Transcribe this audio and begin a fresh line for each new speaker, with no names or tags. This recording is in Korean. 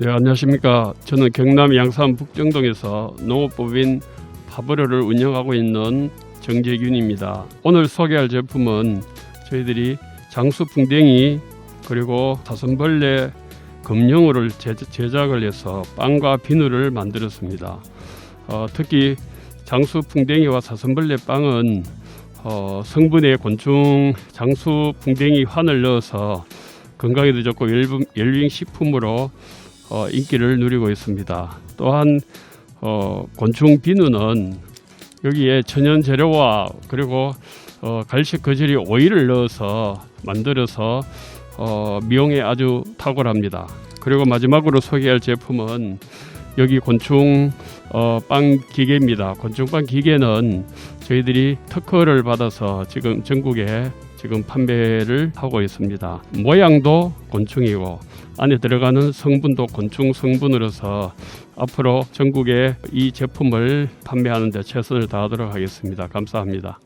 네, 안녕하십니까. 저는 경남 양산 북정동에서 농업법인 파브르를 운영하고 있는 정재균입니다. 오늘 소개할 제품은 저희들이 장수 풍뎅이 그리고 사슴벌레 제- 제작을 해서 빵과 비누를 만들었습니다. 어, 특히 장수 풍뎅이와 사슴벌레 빵은 어, 성분의 곤충 장수 풍뎅이 환을 넣어서 건강에도 좋고 웰빙 식품으로 어, 인기를 누리고 있습니다. 또한 어, 곤충 비누는 여기에 천연 재료와 그리고 어, 갈식 거절이 오일을 넣어서 만들어서 어, 미용에 아주 탁월합니다. 그리고 마지막으로 소개할 제품은 여기 곤충 어, 빵 기계입니다. 곤충 빵 기계는 저희들이 특허를 받아서 지금 전국에 지금 판매를 하고 있습니다. 모양도 곤충이고 안에 들어가는 성분도 곤충 성분으로서 앞으로 전국에 이 제품을 판매하는 데 최선을 다하도록 하겠습니다. 감사합니다.